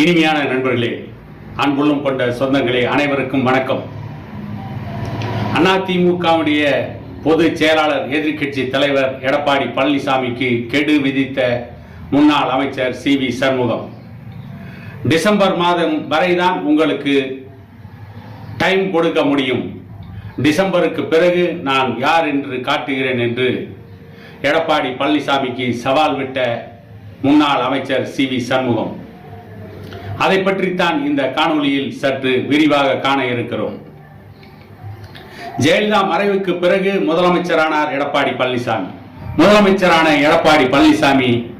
இனிமையான நண்பர்களே அன்புள்ளம் கொண்ட சொந்தங்களே அனைவருக்கும் வணக்கம். அதிமுகவுடைய பொதுச் செயலாளர் எதிர்க்கட்சி தலைவர் எடப்பாடி பழனிசாமிக்கு கெடு விதித்த முன்னாள் அமைச்சர் சி வி சண்முகம். டிசம்பர் மாதம் வரைதான் உங்களுக்கு டைம் கொடுக்க முடியும். டிசம்பருக்கு பிறகு நான் யார் என்று காட்டுகிறேன் என்று எடப்பாடி பழனிசாமிக்கு சவால் விட்ட முன்னாள் அமைச்சர் சி வி சண்முகம். அதை பற்றித்தான் இந்த காணொளியில் சற்று விரிவாக காண இருக்கிறோம். ஜெயலலிதா மறைவுக்கு பிறகு முதலமைச்சரானார் எடப்பாடி பழனிசாமி. முதலமைச்சரான எடப்பாடி பழனிசாமி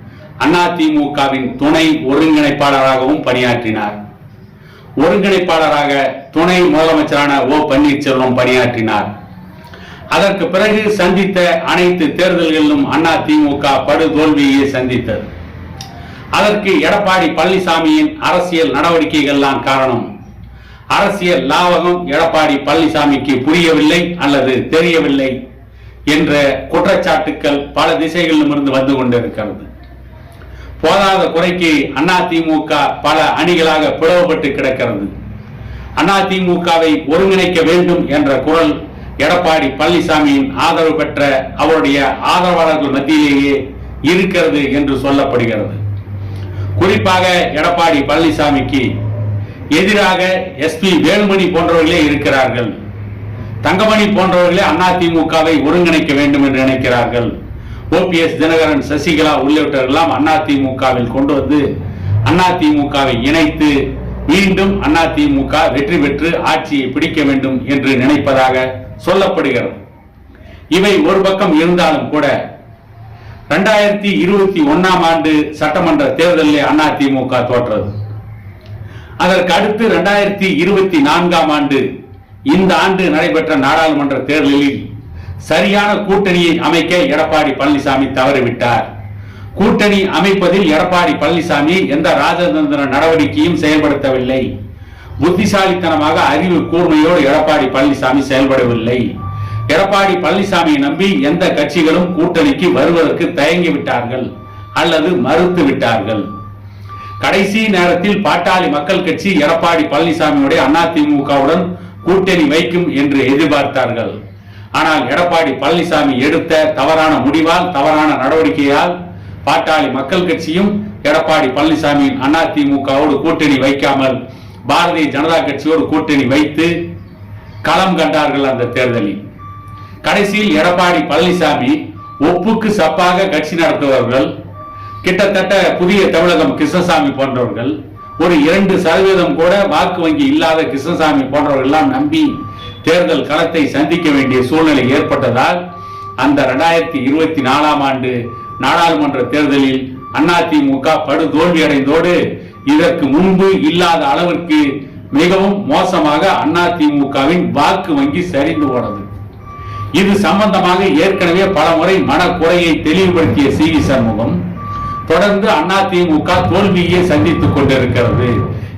அதிமுகவின் துணை ஒருங்கிணைப்பாளராகவும் பணியாற்றினார். ஒருங்கிணைப்பாளராக துணை முதலமைச்சரான ஓ பன்னீர்செல்வம் பணியாற்றினார். அதற்கு பிறகு சந்தித்த அனைத்து தேர்தல்களிலும் அதிமுக படுதோல்வியை சந்தித்தது. அதற்கு எடப்பாடி பழனிசாமியின் அரசியல் நடவடிக்கைகள் தான் காரணம். அரசியல் லாவகம் எடப்பாடி பழனிசாமிக்கு புரியவில்லை அல்லது தெரியவில்லை என்ற குற்றச்சாட்டுக்கள் பல திசைகளிலும் இருந்து வந்து கொண்டிருக்கிறது. போதாத குறைக்கு அதிமுக பல அணிகளாக பிளவுபட்டு கிடக்கிறது. அதிமுகவை ஒருங்கிணைக்க வேண்டும் என்ற குரல் எடப்பாடி பழனிசாமியின் ஆதரவு பெற்ற அவருடைய ஆதரவாளர்கள் மத்தியிலேயே இருக்கிறது என்று சொல்லப்படுகிறது. குறிப்பாக எடப்பாடி பழனிசாமிக்கு எதிராக எஸ்பி வேலுமணி போன்றவர்களே இருக்கிறார்கள். தங்கமணி போன்றவர்களே அதிமுகவை ஒருங்கிணைக்க வேண்டும் என்று நினைக்கிறார்கள். ஓபிஎஸ் தினகரன் சசிகலா உள்ளிட்டவர்களெல்லாம் அதிமுகவில் கொண்டு வந்து அதிமுகவை இணைத்து மீண்டும் அதிமுக வெற்றி பெற்று ஆட்சியை பிடிக்க வேண்டும் என்று நினைப்பதாக சொல்லப்படுகிறது. இவை ஒரு பக்கம் இருந்தாலும் கூட ரெண்டாயிரத்தி இருபத்தி ஒன்னாம் ஆண்டு சட்டமன்ற தேர்தலில் அதிமுக தோற்றது. அதற்கு அடுத்து ரெண்டாயிரத்தி இருபத்தி நான்காம் ஆண்டு இந்த ஆண்டு நடைபெற்ற நாடாளுமன்ற தேர்தலில் சரியான கூட்டணியை அமைக்க எடப்பாடி பழனிசாமி தவறிவிட்டார். கூட்டணி அமைப்பதில் எடப்பாடி பழனிசாமி எந்த ராஜதந்திர நடவடிக்கையும் செயல்படுத்தவில்லை. புத்திசாலித்தனமாக அறிவு கூர்மையோடு எடப்பாடி பழனிசாமி செயல்படவில்லை. எடப்பாடி பழனிசாமியை நம்பி எந்த கட்சிகளும் கூட்டணிக்கு வருவதற்கு தயங்கி விட்டார்கள் அல்லது மறுத்து விட்டார்கள். கடைசி நேரத்தில் பாட்டாளி மக்கள் கட்சி எடப்பாடி பழனிசாமியுடைய அதிமுகவுடன் கூட்டணி வைக்கும் என்று எதிர்பார்த்தார்கள். ஆனால் எடப்பாடி பழனிசாமி எடுத்த தவறான முடிவால் தவறான நடவடிக்கையால் பாட்டாளி மக்கள் கட்சியும் எடப்பாடி பழனிசாமியின் அதிமுகவோடு கூட்டணி வைக்காமல் பாரதிய ஜனதா கட்சியோடு கூட்டணி வைத்து களம் கண்டார்கள் அந்த தேர்தலில். கடைசியில் எடப்பாடி பழனிசாமி ஒப்புக்கு சப்பாக கட்சி நடத்துபவர்கள் கிட்டத்தட்ட புதிய தமிழகம் கிருஷ்ணசாமி போன்றவர்கள் ஒரு இரண்டு சதவீதம் கூட வாக்கு வங்கி இல்லாத கிருஷ்ணசாமி போன்றவர்கள் எல்லாம் நம்பி தேர்தல் களத்தை சந்திக்க வேண்டிய சூழ்நிலை ஏற்பட்டதால் அந்த ரெண்டாயிரத்தி இருபத்தி நாலாம் ஆண்டு நாடாளுமன்ற தேர்தலில் அதிமுக படு தோல்வி அடைந்தோடு இதற்கு முன்பு இல்லாத அளவிற்கு மிகவும் மோசமாக அதிமுகவின் வாக்கு வங்கி சரிந்து போனது. இது சம்பந்தமாக ஏற்கனவே பல முறை மனக்குறையை தெளிவுபடுத்திய சி வி சண்முகம் தொடர்ந்து அதிமுக தோல்வியை சந்தித்துக் கொண்டிருக்கிறது.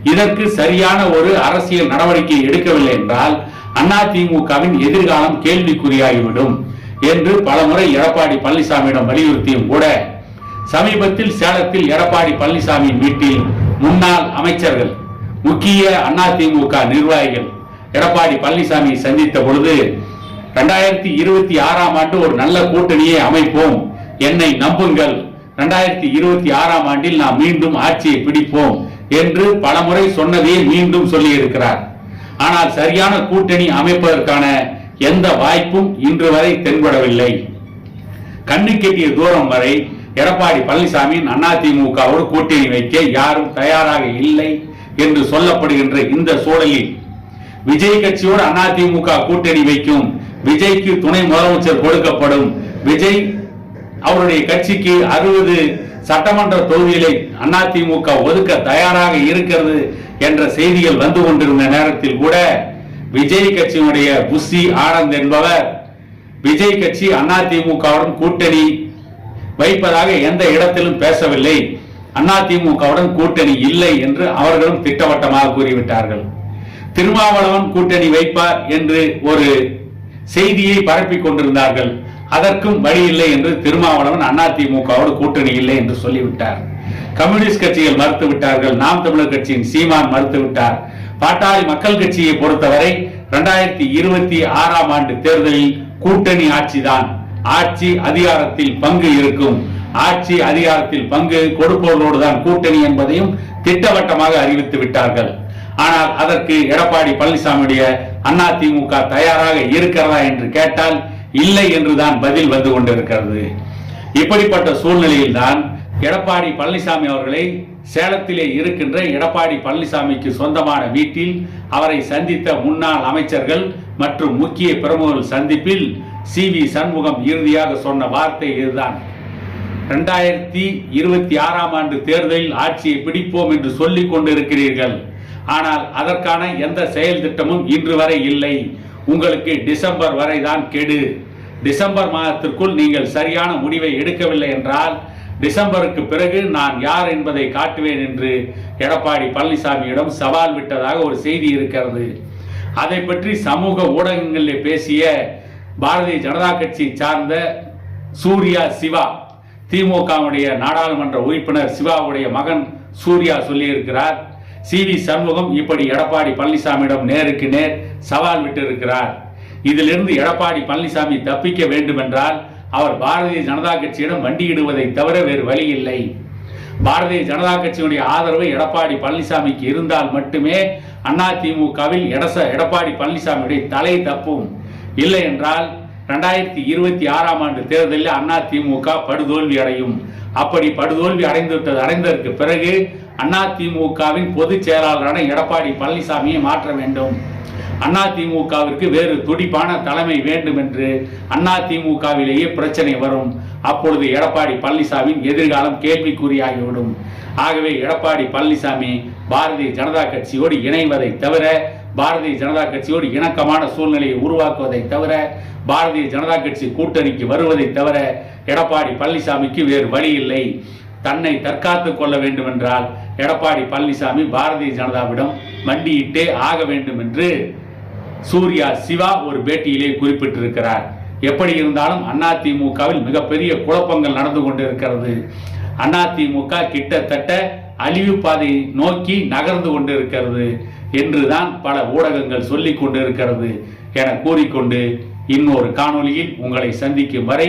இதற்கு சரியான ஒரு அரசியல் நடவடிக்கை எடுக்கவில்லை என்றால் அதிமுகவின் எதிர்காலம் கேள்விக்குறியாகிவிடும் என்று பலமுறை எடப்பாடி பழனிசாமியிடம் வலியுறுத்தியும் கூட சமீபத்தில் சேலத்தில் எடப்பாடி பழனிசாமியின் வீட்டில் முன்னாள் அமைச்சர்கள் முக்கிய அதிமுக நிர்வாகிகள் எடப்பாடி பழனிசாமி சந்தித்த பொழுது ரெண்டாயிரத்தி இருபத்தி ஆறாம் ஆண்டு ஒரு நல்ல கூட்டணியை அமைப்போம். என்னை நம்புங்கள். ரெண்டாயிரத்தி இருபத்தி ஆறாம் ஆண்டில் நாம் மீண்டும் ஆட்சியை பிடிப்போம் என்று பலமுறை சொன்னதே மீண்டும் சொல்லி இருக்கிறார் ஆனால் சரியான கூட்டணி அமைப்பதற்கான எந்த வாய்ப்பும் இன்று வரை தென்படவில்லை. கண்ணு கெட்டிய தூரம் வரை எடப்பாடி பழனிசாமியின் அதிமுகவோடு கூட்டணி வைக்க யாரும் தயாராக இல்லை என்று சொல்லப்படுகின்ற இந்த சூழலில் விஜய் கட்சியோடு அதிமுக கூட்டணி வைக்கும் விஜய்க்கு துணை முதலமைச்சர் கொடுக்கப்படும். விஜய் அவருடைய கட்சிக்கு அறுபது சட்டமன்ற தொகுதிகளை அதிமுக ஒதுக்க தயாராக இருக்கிறது என்ற செய்திகள் வந்து கொண்டிருந்த நேரத்தில் கூட விஜய் கட்சியினுடைய புஷி ஆனந்த் என்பவர் விஜய் கட்சி அதிமுகவுடன் கூட்டணி வைப்பதாக எந்த இடத்திலும் பேசவில்லை. அதிமுகவுடன் கூட்டணி இல்லை என்று அவர்களும் திட்டவட்டமாக கூறிவிட்டார்கள். திருமாவளவன் கூட்டணி வைப்பார் என்று ஒரு செய்தியை பரப்பிக் கொண்டிருந்தார்கள். அதற்கும் வழி இல்லை என்று திருமாவளவன் அதிமுகவோடு கூட்டணி இல்லை என்று சொல்லிவிட்டார். கம்யூனிஸ்ட் கட்சிகள் மறுத்து விட்டார்கள் நாம் தமிழர் கட்சியின் சீமான் மறுத்து விட்டார் பாட்டாளி மக்கள் கட்சியை பொறுத்தவரை இரண்டாயிரத்தி இருபத்தி ஆறாம் ஆண்டு தேர்தலில் கூட்டணி ஆட்சிதான். ஆட்சி அதிகாரத்தில் பங்கு இருக்கும். ஆட்சி அதிகாரத்தில் பங்கு கொடுப்பவர்களோடு தான் கூட்டணி என்பதையும் திட்டவட்டமாக அறிவித்து விட்டார்கள் ஆனால் அதற்கு எடப்பாடி பழனிசாமியுடைய அதிமுக தயாராக இருக்கிறதா என்று கேட்டால் இல்லை என்றுதான் பதில் வந்து கொண்டிருக்கிறது. இப்படிப்பட்ட சூழ்நிலையில் தான் எடப்பாடி பழனிசாமி அவர்களை சேலத்திலே இருக்கின்ற எடப்பாடி பழனிசாமிக்கு சொந்தமான வீட்டில் அவரை சந்தித்த முன்னாள் அமைச்சர்கள் மற்றும் முக்கிய பிரமுகர்கள் சந்திப்பில் சி வி சண்முகம் இறுதியாக சொன்ன வார்த்தை இதுதான். ரெண்டாயிரத்தி இருபத்தி ஆறாம் ஆண்டு தேர்தலில் ஆட்சியை பிடிப்போம் என்று சொல்லிக் கொண்டிருக்கிறீர்கள். ஆனால் அதற்கான எந்த செயல் திட்டமும் இன்று வரை இல்லை. உங்களுக்கு டிசம்பர் வரை தான் கெடு. டிசம்பர் மாதத்திற்குள் நீங்கள் சரியான முடிவை எடுக்கவில்லை என்றால் டிசம்பருக்கு பிறகு நான் யார் என்பதை காட்டுவேன் என்று எடப்பாடி பழனிசாமியிடம் சவால் விட்டதாக ஒரு செய்தி இருக்கிறது. அதை பற்றி சமூக ஊடகங்களில் பேசிய பாரதிய ஜனதா கட்சி சார்ந்த சூர்யா சிவா திமுகவுடைய நாடாளுமன்ற உறுப்பினர் சிவாவுடைய மகன் சூர்யா சொல்லியிருக்கிறார். சி வி சண்முகம் இப்படி எடப்பாடி பழனிசாமியிடம் நேருக்கு நேர் சவால் விட்டிருக்கிறார். இதிலிருந்து எடப்பாடி பழனிசாமி தப்பிக்க வேண்டுமென்றால் அவர் பாரதிய ஜனதா கட்சியிடம் வண்டியிடுவதை தவிர வேறு வழி இல்லை. பாரதிய ஜனதா கட்சியினுடைய ஆதரவு எடப்பாடி பழனிசாமிக்கு இருந்தால் மட்டுமே அதிமுகவில் எடச எடப்பாடி பழனிசாமியுடைய தலை தப்பும். இல்லை என்றால் ரெண்டாயிரத்தி இருபத்தி ஆறாம் ஆண்டு தேர்தலில் அதிமுக படுதோல்வி அடையும் அப்படி படுதோல்வி அடைந்துவிட்டது அடைந்ததற்கு பிறகு அதிமுகவின் பொதுச் செயலாளரான எடப்பாடி பழனிசாமியை மாற்ற வேண்டும். அதிமுகவிற்கு வேறு துடிப்பான தலைமை வேண்டும் என்று அதிமுகவிலேயே பிரச்சனை வரும். அப்பொழுது எடப்பாடி பழனிசாமியின் எதிர்காலம் கேள்விக்குறியாகிவிடும். ஆகவே எடப்பாடி பழனிசாமி பாரதிய ஜனதா கட்சியோடு இணைவதை தவிர பாரதிய ஜனதா கட்சியோடு இணக்கமான சூழ்நிலையை உருவாக்குவதை தவிர பாரதிய ஜனதா கட்சி கூட்டணிக்கு வருவதை தவிர எடப்பாடி பழனிசாமிக்கு வேறு வழி இல்லை. தன்னை தற்காத்து கொள்ள வேண்டுமென்றால் எடப்பாடி பழனிசாமி பாரதிய ஜனதாவிடம் மண்டியிட்டே ஆக வேண்டும் என்று சூர்யா சிவா ஒரு பேட்டியிலே குறிப்பிட்டிருக்கிறார். எப்படி இருந்தாலும் அதிமுகவில் மிகப்பெரிய குழப்பங்கள் நடந்து கொண்டிருக்கிறது. அதிமுக கிட்டத்தட்ட அழிவு பாதை நோக்கி நகர்ந்து கொண்டிருக்கிறது என்றுதான் பல ஊடகங்கள் சொல்லிக் கொண்டிருக்கிறது என கூறிக்கொண்டு இன்னொரு காணொலியில் உங்களை சந்திக்கும் வரை